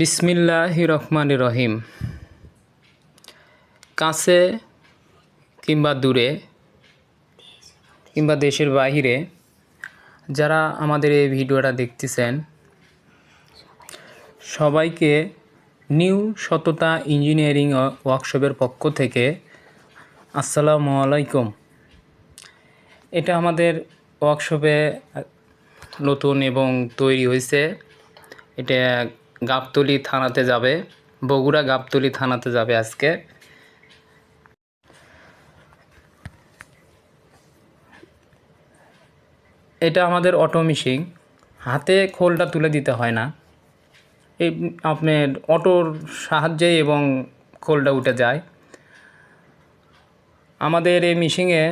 বিসমিল্লাহ রহমান রহিম। কাছে কিংবা দূরে কিংবা দেশের বাইরে যারা আমাদের এই ভিডিওটা দেখতেছেন, সবাইকে নিউ সততা ইঞ্জিনিয়ারিং ওয়ার্কশপের পক্ষ থেকে আসসালামু আলাইকুম। এটা আমাদের ওয়ার্কশপে নতুন এবং তৈরি হয়েছে। এটা গাবতলি থানাতে যাবে। বগুড়া গাবতলি থানাতে যাবে আজকে। এটা আমাদের অটো মিশিং হাতে খোলটা তুলে দিতে হয় না। এই আপনার অটোর সাহায্যে এবং খোলটা উঠে যায়। আমাদের এই মিশিংয়ে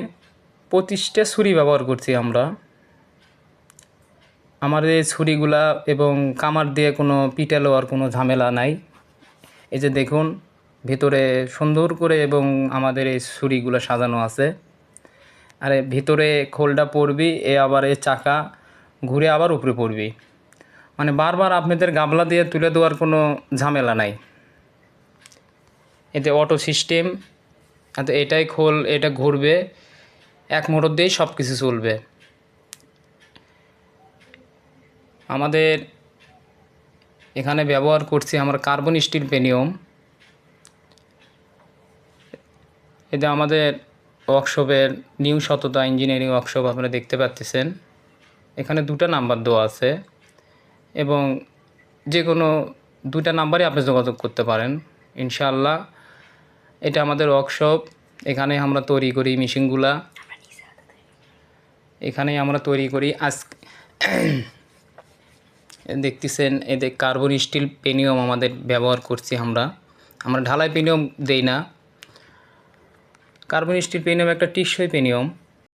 পঁচিশটা ছুরি ব্যবহার করছি আমরা। আমাদের ছুরিগুলা এবং কামার দিয়ে কোনো পিটালো আর কোনো ঝামেলা নাই। এই যে দেখুন, ভিতরে সুন্দর করে এবং আমাদের এই ছুরিগুলো সাজানো আছে। আর ভিতরে খোলটা পড়বি এ আবার এ চাকা ঘুরে আবার উপরে পড়বি। মানে বারবার আপনাদের গামলা দিয়ে তুলে দেওয়ার কোনো ঝামেলা নাই। এতে অটো সিস্টেম এটাই খোল, এটা ঘুরবে, এক মোটর দিয়েই সব কিছু চলবে। আমাদের এখানে ব্যবহার করছি আমরা কার্বন স্টিল পেনিয়ম। এটা আমাদের ওয়ার্কশপের নিউ সততা ইঞ্জিনিয়ারিং ওয়ার্কশপ আপনারা দেখতে পাচ্ছেন। এখানে দুটো নাম্বার দেওয়া আছে এবং যে কোনো দুটা নাম্বারে আপনি যোগাযোগ করতে পারেন, ইনশাআল্লাহ। এটা আমাদের ওয়ার্কশপ, এখানে আমরা তৈরি করি মেশিনগুলা। এখানেই আমরা তৈরি করি আজ দেখতেছেন এতে কার্বন স্টিল পেনিয়ম আমাদের ব্যবহার করছি আমরা। আমরা ঢালাই পেনিয়ম দেই না। কার্বন স্টিল পেনিয়ম একটা টিকসই পেনিয়ম